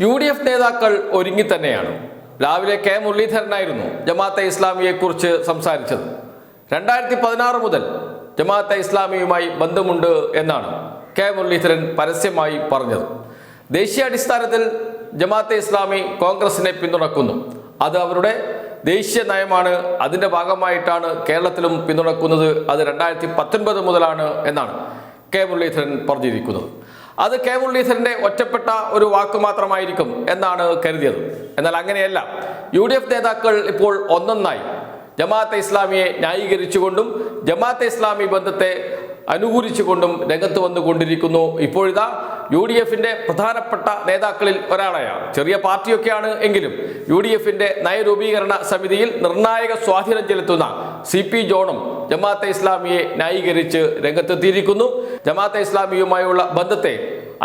U D F നേതാക്കൾ ഒരുങ്ങി തന്നെയാണ്. രാവിലെ കെ മുരളീധരനായിരുന്നു ജമാഅത്തെ ഇസ്ലാമിയെക്കുറിച്ച് സംസാരിച്ചത്. രണ്ടായിരത്തി പതിനാറ് മുതൽ ജമാഅത്തെ ഇസ്ലാമിയുമായി ബന്ധമുണ്ട് എന്നാണ് കെ മുരളീധരൻ പരസ്യമായി പറഞ്ഞത്. ദേശീയാടിസ്ഥാനത്തിൽ ജമാഅത്തെ ഇസ്ലാമി കോൺഗ്രസിനെ പിന്തുണക്കുന്നു. അത് അവരുടെ ദേശീയ നയമാണ്. അതിന്റെ ഭാഗമായിട്ടാണ് കേരളത്തിലും പിന്തുണക്കുന്നത്. അത് രണ്ടായിരത്തി പത്തൊൻപത് മുതലാണ് എന്നാണ് കെ മുരളീധരൻ പറഞ്ഞിരിക്കുന്നത്. അത് കെ മുരളീധരന്റെ ഒറ്റപ്പെട്ട ഒരു വാക്ക് മാത്രമായിരിക്കും എന്നാണ് കരുതിയത്. എന്നാൽ അങ്ങനെയല്ല. യു ഡി എഫ് നേതാക്കൾ ഇപ്പോൾ ഒന്നൊന്നായി. ജമാഅത്തെ ഇസ്ലാമിയെ ന്യായീകരിച്ചുകൊണ്ടും ജമാഅത്തെ ഇസ്ലാമി ബന്ധത്തെ അനുകൂലിച്ചുകൊണ്ടും രംഗത്ത് വന്നുകൊണ്ടിരിക്കുന്നു. ഇപ്പോഴിതാ യു ഡി എഫിന്റെ പ്രധാനപ്പെട്ട നേതാക്കളിൽ ഒരാളായ ചെറിയ പാർട്ടിയൊക്കെയാണ് എങ്കിലും യു ഡി എഫിന്റെ നയരൂപീകരണ സമിതിയിൽ നിർണായക സ്വാധീനം ചെലുത്തുന്ന സി പി ജോണും ജമാഅത്തെ ഇസ്ലാമിയെ ന്യായീകരിച്ച് രംഗത്തെത്തിയിരിക്കുന്നു. ജമാഅത്തെ ഇസ്ലാമിയുമായുള്ള ബന്ധത്തെ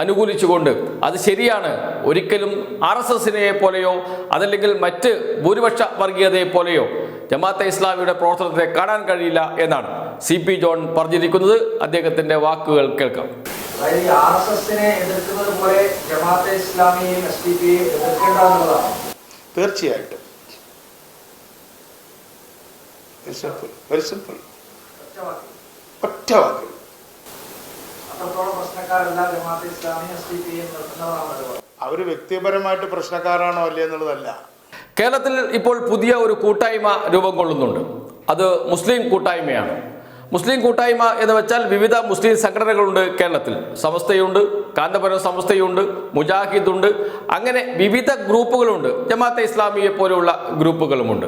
അനുകൂലിച്ചുകൊണ്ട് അത് ശരിയാണ്. ഒരിക്കലും ആർ എസ് എസിനെ പോലെയോ അതല്ലെങ്കിൽ മറ്റ് ഭൂരിപക്ഷ വർഗീയതയെ പോലെയോ ജമാഅത്തെ ഇസ്ലാമിയുടെ പ്രവർത്തനത്തെ കാണാൻ കഴിയില്ല എന്നാണ് സി പി ജോൺ പറഞ്ഞിരിക്കുന്നത്. അദ്ദേഹത്തിന്റെ വാക്കുകൾ കേൾക്കാം. അതായത് ഈ ആർ എസ് എസിനെ എതിർക്കുന്നത് പോലെ ജമാഅത്തെ ഇസ്ലാമിയെയും എസ് ഡി പിയെയും എതിർക്കേണ്ട എന്നുള്ളതാണ് തീർച്ചയായിട്ടും. വെരി സിമ്പിൾ വെരി സിമ്പിൾ ഒറ്റവാക്കിൽ. ഒറ്റ വാക്കിൽ അവർ വ്യക്തിപരമായിട്ട് പ്രശ്നക്കാരാണോ അല്ലേ എന്നുള്ളതല്ല. കേരളത്തിൽ ഇപ്പോൾ പുതിയ ഒരു കൂട്ടായ്മ രൂപം കൊള്ളുന്നുണ്ട്. അത് മുസ്ലിം കൂട്ടായ്മയാണ്. മുസ്ലിം കൂട്ടായ്മ എന്ന് വെച്ചാൽ വിവിധ മുസ്ലിം സംഘടനകളുണ്ട് കേരളത്തിൽ. സമസ്തയുണ്ട് കാന്തപുരം സമസ്തയുണ്ട് മുജാഹിദുണ്ട് അങ്ങനെ വിവിധ ഗ്രൂപ്പുകളുണ്ട്. ജമാഅത്തെ ഇസ്ലാമിയെ പോലെയുള്ള ഗ്രൂപ്പുകളുമുണ്ട്.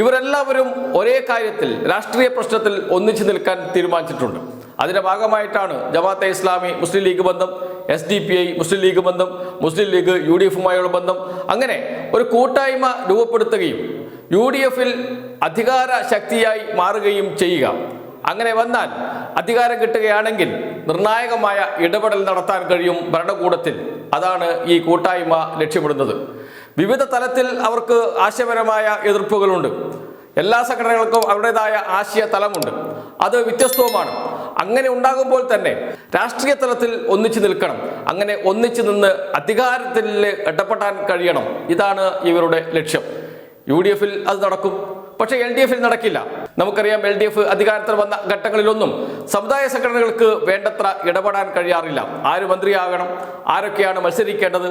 ഇവരെല്ലാവരും ഒരേ കാര്യത്തിൽ രാഷ്ട്രീയ പ്രശ്നത്തിൽ ഒന്നിച്ചു നിൽക്കാൻ തീരുമാനിച്ചിട്ടുണ്ട്. അതിന്റെ ഭാഗമായിട്ടാണ് ജമാഅത്തെ ഇസ്ലാമി മുസ്ലിം ലീഗ് ബന്ധം S D P I Muslim League ബന്ധം മുസ്ലിം ലീഗ് യു ഡി എഫുമായുള്ള ബന്ധം. അങ്ങനെ ഒരു കൂട്ടായ്മ രൂപപ്പെടുത്തുകയും യു ഡി എഫിൽ അധികാര ശക്തിയായി മാറുകയും ചെയ്യുക. അങ്ങനെ വന്നാൽ അധികാരം കിട്ടുകയാണെങ്കിൽ നിർണായകമായ ഇടപെടൽ നടത്താൻ കഴിയും ഭരണകൂടത്തിൽ. അതാണ് ഈ കൂട്ടായ്മ ലക്ഷ്യമിടുന്നത്. വിവിധ തലത്തിൽ അവർക്ക് ആശയപരമായ എതിർപ്പുകളുണ്ട്. എല്ലാ സംഘടനകൾക്കും അവരുടേതായ ആശയ തലമുണ്ട്. അത് വ്യത്യസ്തവുമാണ്. അങ്ങനെ ഉണ്ടാകുമ്പോൾ തന്നെ രാഷ്ട്രീയ തലത്തിൽ ഒന്നിച്ചു നിൽക്കണം. അങ്ങനെ ഒന്നിച്ചു നിന്ന് അധികാരത്തിൽ ഇടപെടാൻ കഴിയണം. ഇതാണ് ഇവരുടെ ലക്ഷ്യം. യു ഡി എഫിൽ അത് നടക്കും. പക്ഷേ എൽ ഡി എഫിൽ നടക്കില്ല. നമുക്കറിയാം എൽ ഡി എഫ് അധികാരത്തിൽ വന്ന ഘട്ടങ്ങളിലൊന്നും സമുദായ സംഘടനകൾക്ക് വേണ്ടത്ര ഇടപെടാൻ കഴിയാറില്ല. ആര് മന്ത്രിയാകണം? ആരൊക്കെയാണ് മത്സരിക്കേണ്ടത്?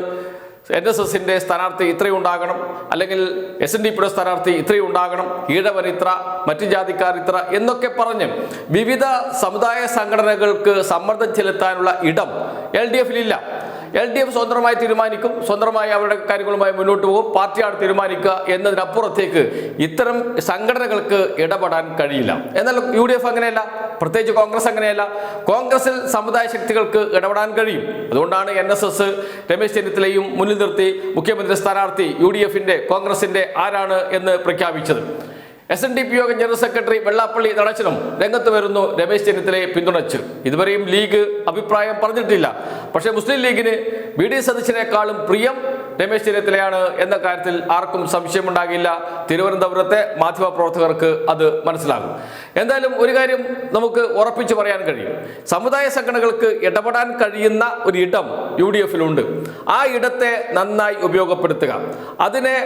എൻ എസ് എസിന്റെ സ്ഥാനാർത്ഥി ഇത്രയും ഉണ്ടാകണം. അല്ലെങ്കിൽ എസ് എൻ ഡി പിയുടെ സ്ഥാനാർത്ഥി ഇത്രയും ഉണ്ടാകണം. ഈഴവർ ഇത്ര മറ്റു ജാതിക്കാർ ഇത്ര എന്നൊക്കെ പറഞ്ഞ് വിവിധ സമുദായ സംഘടനകൾക്ക് സമ്മർദ്ദം ചെലുത്താനുള്ള ഇടം എൽ ഡി എഫിലില്ല എൽ ഡി എഫ് സ്വതന്ത്രമായി തീരുമാനിക്കും സ്വതന്ത്രമായി അവരുടെ കാര്യങ്ങളുമായി മുന്നോട്ട് പോകും പാർട്ടിയാണ് തീരുമാനിക്കുക എന്നതിനപ്പുറത്തേക്ക് ഇത്തരം സംഘടനകൾക്ക് ഇടപെടാൻ കഴിയില്ല. എന്നാൽ യു ഡി എഫ് അങ്ങനെയല്ല പ്രത്യേകിച്ച് കോൺഗ്രസ് അങ്ങനെയല്ല. കോൺഗ്രസിൽ സമുദായ ശക്തികൾക്ക് ഇടപെടാൻ കഴിയും. അതുകൊണ്ടാണ് എൻ എസ് എസ് രമേശ് ചെന്നിത്തലയും മുന്നിൽ നിർത്തി മുഖ്യമന്ത്രി സ്ഥാനാർത്ഥി യു ഡി എഫിന്റെ കോൺഗ്രസിന്റെ ആരാണ് എന്ന് പ്രഖ്യാപിച്ചത്. S N D P Yogam general secretary Vellappally നടച്ചനും രംഗത്ത് വരുന്നു രമേശ് ചെന്നിത്തലയെ പിന്തുണച്ച്. ഇതുവരെയും ലീഗ് അഭിപ്രായം പറഞ്ഞിട്ടില്ല. പക്ഷേ മുസ്ലിം ലീഗിന് ബി ഡി സതീശനേക്കാളും പ്രിയം രമേശ് ചെന്നിത്തലയാണ് എന്ന കാര്യത്തിൽ ആർക്കും സംശയമുണ്ടാകില്ല. തിരുവനന്തപുരത്തെ മാധ്യമപ്രവർത്തകർക്ക് അത് മനസ്സിലാകും. എന്തായാലും ഒരു കാര്യം നമുക്ക് ഉറപ്പിച്ചു പറയാൻ കഴിയും. സമുദായ സംഘടനകൾക്ക് ഇടപെടാൻ കഴിയുന്ന ഒരു ഇടം യു ഡി എഫിലുണ്ട്. ആ ഇടത്തെ നന്നായി ഉപയോഗപ്പെടുത്തുക. അതിനെ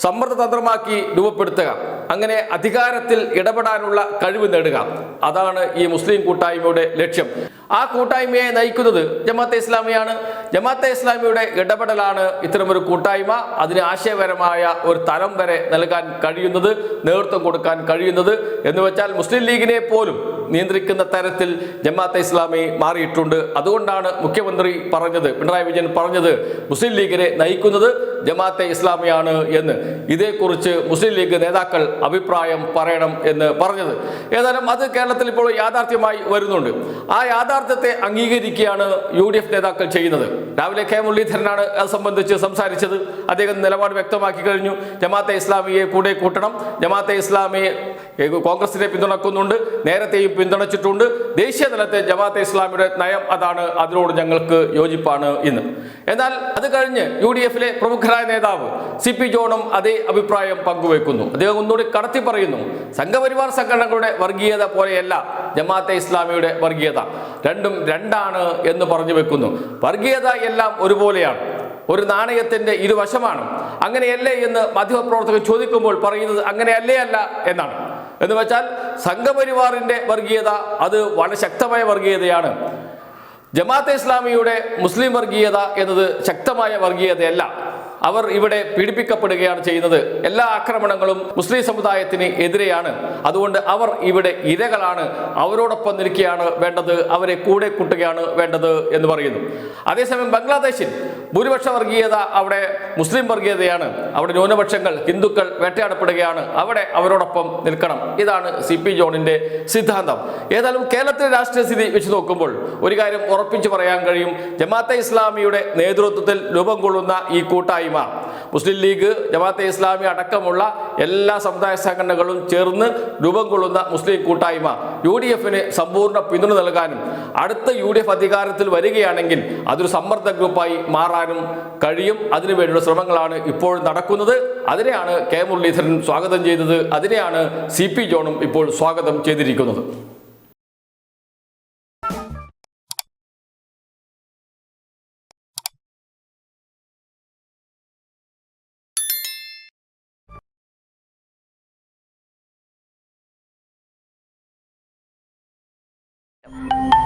സമ്മർദ്ദതന്ത്രമാക്കി രൂപപ്പെടുത്തുക. അങ്ങനെ അധികാരത്തിൽ ഇടപെടാനുള്ള കഴിവ് നേടുക. അതാണ് ഈ മുസ്ലിം കൂട്ടായ്മയുടെ ലക്ഷ്യം. ആ കൂട്ടായ്മയെ നയിക്കുന്നത് ജമാഅത്തെ ഇസ്ലാമിയാണ്. ജമാഅത്തെ ഇസ്ലാമിയുടെ ഇടപെടലാണ് ഇത്തരമൊരു കൂട്ടായ്മ. അതിന് ആശയപരമായ ഒരു തലം വരെ നൽകാൻ കഴിയുന്നത് നേതൃത്വം കൊടുക്കാൻ കഴിയുന്നത് എന്ന് വെച്ചാൽ മുസ്ലിം ലീഗിനെ പോലും നിയന്ത്രിക്കുന്ന തരത്തിൽ ജമാഅത്തെ ഇസ്ലാമി മാറിയിട്ടുണ്ട്. അതുകൊണ്ടാണ് മുഖ്യമന്ത്രി പറഞ്ഞത് പിണറായി വിജയൻ പറഞ്ഞത് മുസ്ലിം ലീഗിനെ നയിക്കുന്നത് ജമാഅത്തെ ഇസ്ലാമിയാണ് എന്ന്. ഇതേക്കുറിച്ച് മുസ്ലിം ലീഗ് നേതാക്കൾ അഭിപ്രായം പറയണം എന്ന് പറഞ്ഞത്. ഏതായാലും അത് കേരളത്തിൽ ഇപ്പോൾ യാഥാർത്ഥ്യമായി വരുന്നുണ്ട്. ആ യാഥാർത്ഥ്യത്തെ അംഗീകരിക്കുകയാണ് യു നേതാക്കൾ ചെയ്യുന്നത്. രാവിലെ കെ മുരളീധരനാണ് അത് സംബന്ധിച്ച് സംസാരിച്ചത്. അദ്ദേഹം നിലപാട് വ്യക്തമാക്കി കഴിഞ്ഞു. ജമാഅത്തെ ഇസ്ലാമിയെ കൂടെ കൂട്ടണം. ജമാഅത്തെ ഇസ്ലാമിയെ കോൺഗ്രസിനെ പിന്തുണക്കുന്നുണ്ട്. നേരത്തെയും പിന്തുണച്ചിട്ടുണ്ട്. ദേശീയ തലത്തെ ജമാഅത്തെ ഇസ്ലാമിയുടെ നയം അതാണ്. അതിനോട് ഞങ്ങൾക്ക് യോജിപ്പാണ് ഇന്ന്. എന്നാൽ അത് കഴിഞ്ഞ് യു ഡി എഫിലെ പ്രമുഖരായ നേതാവ് സി പി ജോണും അതേ അഭിപ്രായം പങ്കുവെക്കുന്നു. അദ്ദേഹം ഒന്നുകൂടി കടത്തി പറയുന്നു. സംഘപരിവാർ സംഘടനകളുടെ വർഗീയത പോലെയല്ല ജമാഅത്തെ ഇസ്ലാമിയുടെ വർഗീയത. രണ്ടും രണ്ടാണ് എന്ന് പറഞ്ഞു വെക്കുന്നു. വർഗീയത എല്ലാം ഒരുപോലെയാണ്. ഒരു നാണയത്തിന്റെ ഇരുവശമാണ്. അങ്ങനെയല്ലേ എന്ന് മാധ്യമപ്രവർത്തകർ ചോദിക്കുമ്പോൾ പറയുന്നത് അങ്ങനെയല്ലേ അല്ല എന്നാണ്. എന്ന് വെച്ചാൽ സംഘപരിവാറിന്റെ വർഗീയത അത് വളരെ ശക്തമായ വർഗീയതയാണ്. ജമാഅത്തെ ഇസ്ലാമിയുടെ മുസ്ലിം വർഗീയത എന്നത് ശക്തമായ വർഗീയതയല്ല. അവർ ഇവിടെ പീഡിപ്പിക്കപ്പെടുകയാണ് ചെയ്യുന്നത്. എല്ലാ ആക്രമണങ്ങളും മുസ്ലിം സമുദായത്തിന് എതിരെയാണ്. അതുകൊണ്ട് അവർ ഇവിടെ ഇരകളാണ്. അവരോടൊപ്പം നിൽക്കുകയാണ് വേണ്ടത്. അവരെ കൂടെ കൂട്ടുകയാണ് വേണ്ടത് എന്ന് പറയുന്നു. അതേസമയം ബംഗ്ലാദേശിൽ ഭൂരിപക്ഷ വർഗീയത അവിടെ മുസ്ലിം വർഗീയതയാണ്. അവിടെ ന്യൂനപക്ഷങ്ങൾ ഹിന്ദുക്കൾ വേട്ടയാടപ്പെടുകയാണ്. അവിടെ അവരോടൊപ്പം നിൽക്കണം. ഇതാണ് സി പി ജോണിന്റെ സിദ്ധാന്തം. ഏതായാലും കേരളത്തിലെ രാഷ്ട്രീയ സ്ഥിതി വെച്ച് നോക്കുമ്പോൾ ഒരു കാര്യം ഉറപ്പിച്ചു പറയാൻ കഴിയും. ജമാഅത്തെ ഇസ്ലാമിയുടെ നേതൃത്വത്തിൽ രൂപം കൊള്ളുന്ന ഈ കൂട്ടായ്മ മുസ്ലിം ലീഗ് ജമാഅത്തെ ഇസ്ലാമി അടക്കമുള്ള എല്ലാ സമുദായ സംഘടനകളും ചേർന്ന് രൂപം കൊള്ളുന്ന മുസ്ലിം കൂട്ടായ്മ യു ഡി എഫിന് സമ്പൂർണ പിന്തുണ നൽകാനും അടുത്ത യു ഡി എഫ് അധികാരത്തിൽ വരികയാണെങ്കിൽ അതൊരു സമ്മർദ്ദ ഗ്രൂപ്പായി മാറാനും കഴിയും. അതിനുവേണ്ടിയുള്ള ശ്രമങ്ങളാണ് ഇപ്പോൾ നടക്കുന്നത്. അതിനെയാണ് കെ മുരളീധരൻ സ്വാഗതം ചെയ്തത്. അതിനെയാണ് സി പി ജോണും ഇപ്പോൾ സ്വാഗതം ചെയ്തിരിക്കുന്നത്. you